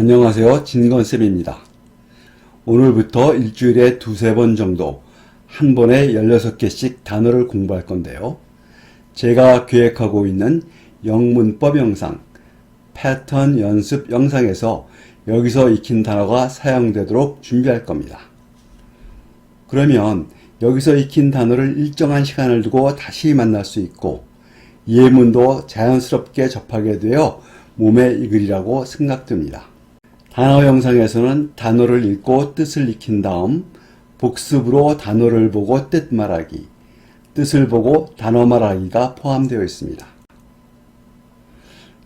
안녕하세요. 진건쌤입니다. 오늘부터 일주일에 두세 번 정도 한 번에 16개씩 단어를 공부할 건데요. 제가 계획하고 있는 영문법 영상, 패턴 연습 영상에서 여기서 익힌 단어가 사용되도록 준비할 겁니다. 그러면 여기서 익힌 단어를 일정한 시간을 두고 다시 만날 수 있고 예문도 자연스럽게 접하게 되어 몸에 익으리라고 생각됩니다. 단어 영상에서는 단어를 읽고 뜻을 익힌 다음 복습으로 단어를 보고 뜻 말하기, 뜻을 보고 단어 말하기가 포함되어 있습니다.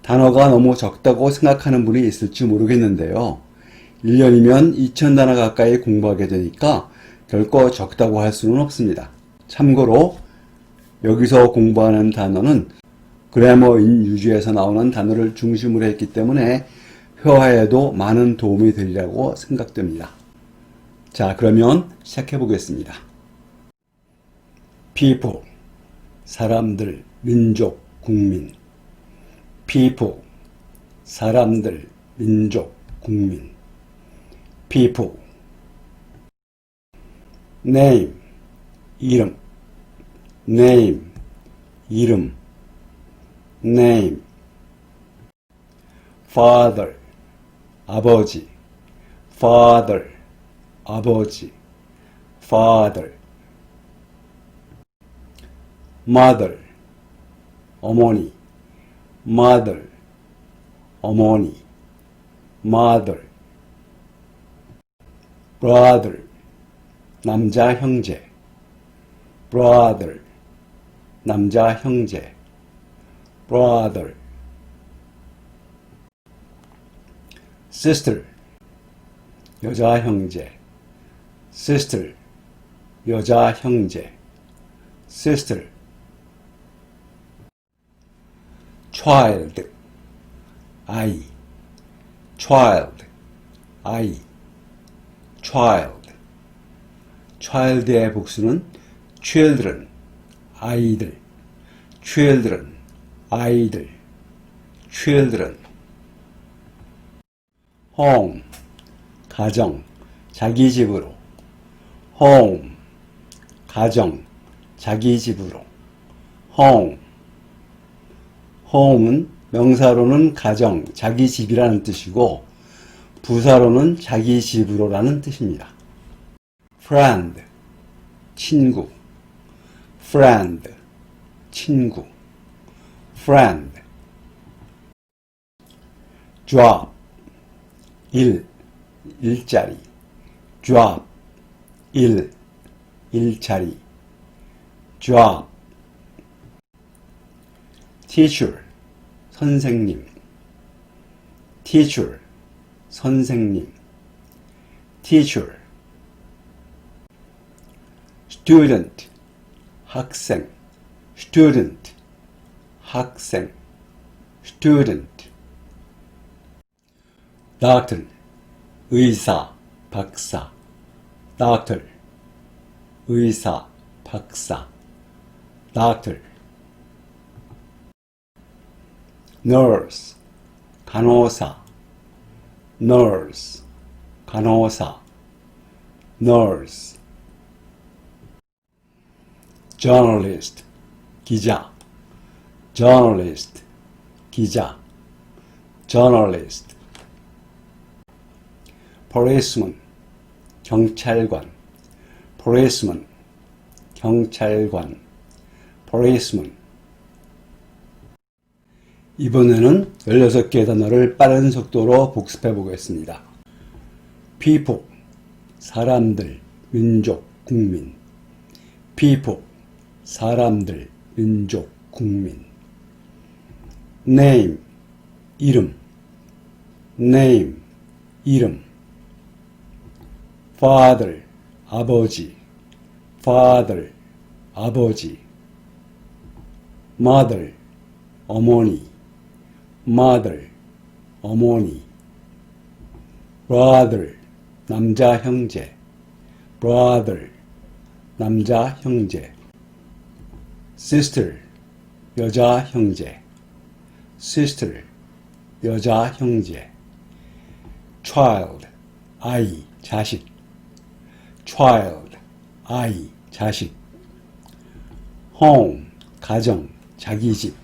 단어가 너무 적다고 생각하는 분이 있을지 모르겠는데요. 1년이면 2000단어 가까이 공부하게 되니까 결코 적다고 할 수는 없습니다. 참고로 여기서 공부하는 단어는 그래머인 유주에서 나오는 단어를 중심으로 했기 때문에 회화에도 많은 도움이 되리라고 생각됩니다. 자, 그러면 시작해 보겠습니다. people, 사람들, 민족, 국민. people, 사람들, 민족, 국민. people. name, 이름. name, 이름. name. father, 아버지. father, 아버지. father. mother, 어머니. mother, 어머니. mother. brother, 남자 형제. brother, 남자 형제. brother. Sister, 여자 형제. sister, 여자 형제. sister. child, 아이. child, 아이. child. child의 복수는 children, 아이들. children, 아이들. children. Home, 가정, 자기 집으로. home, 가정, 자기 집으로. home. home은 명사로는 가정, 자기 집이라는 뜻이고, 부사로는 자기 집으로라는 뜻입니다. friend, 친구. friend, 친구. friend. job, 일, 일자리. job, 일, 일자리. job. teacher, 선생님. teacher, 선생님. teacher. student, 학생. student, 학생. student. Doctor, 의사, 박사. doctor, 의사, 박사. doctor. nurse, 간호사. nurse, 간호사. nurse. journalist, 기자. journalist, 기자. journalist. Policeman, 경찰관. policeman, 경찰관. policeman. 이번에는 16개의 단어를 빠른 속도로 복습해 보겠습니다. people, 사람들, 민족, 국민. people, 사람들, 민족, 국민. name, 이름. name, 이름. Father, 아버지. father, 아버지. mother, 어머니. mother, 어머니. brother, 남자 형제. brother, 남자 형제. sister, 여자 형제. sister, 여자 형제. child, 아이, 자식. Child, 아이, 자식. home, 가정, 자기 집,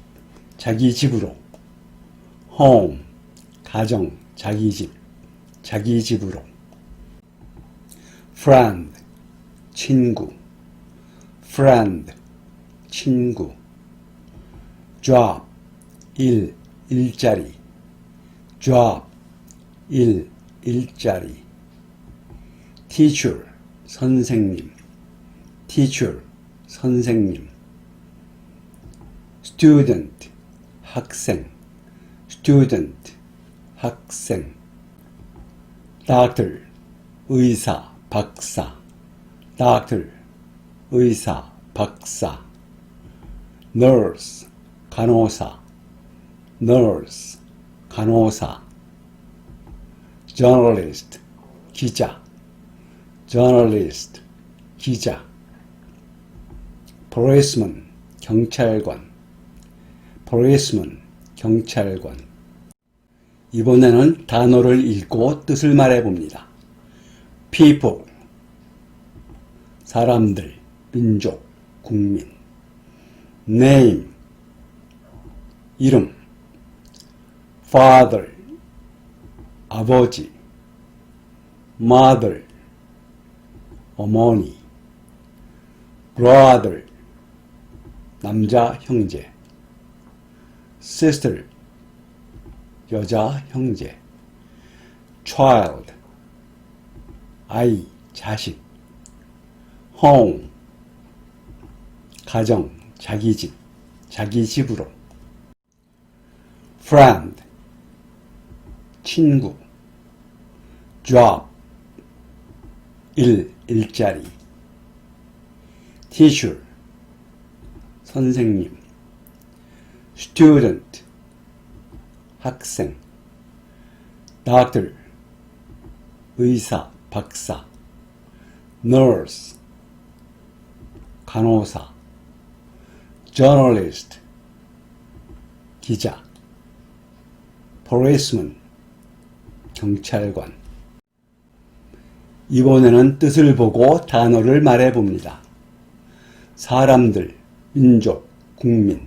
자기 집으로. home, 가정, 자기 집, 자기 집으로. friend, 친구. friend, 친구. job, 일, 일자리. job, 일, 일자리. teacher, 선생님. teacher, 선생님. student, 학생. student, 학생. doctor, 의사, 박사. doctor, 의사, 박사. nurse, 간호사. nurse, 간호사. journalist, 기자. Journalist, 기자. policeman, 경찰관. policeman, 경찰관. 이번에는 단어를 읽고 뜻을 말해 봅니다. people, 사람들, 민족, 국민. name, 이름. father, 아버지. mother, 어머니. brother, 남자 형제. sister, 여자 형제. child, 아이, 자식. home, 가정, 자기 집, 자기 집으로. friend, 친구. job, 일, 일자리. teacher, 선생님. student, 학생. doctor, 의사, 박사. nurse, 간호사. journalist, 기자. policeman, 경찰관. 이번에는 뜻을 보고 단어를 말해 봅니다. 사람들, 민족, 국민.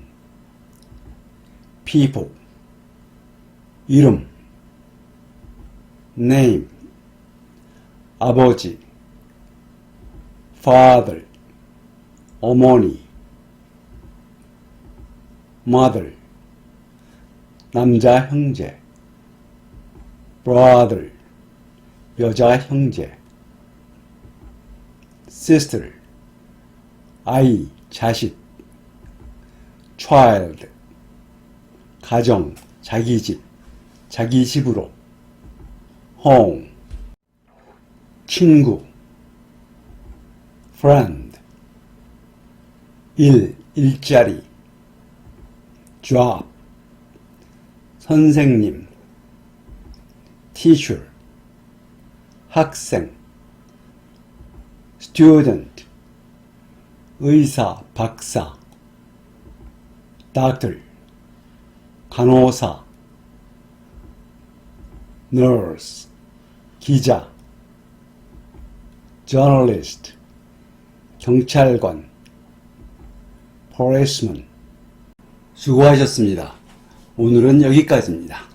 people, 이름. name, 아버지. father, 어머니. mother, 남자 형제. brother, 여자 형제. Sister, 아이, 자식. child, 가정, 자기 집, 자기 집으로. home, 친구. friend, 일, 일자리. job, 선생님. teacher, 학생. Student, 의사, 박사. doctor, 간호사. nurse, 기자. journalist, 경찰관. policeman. 수고하셨습니다. 오늘은 여기까지입니다.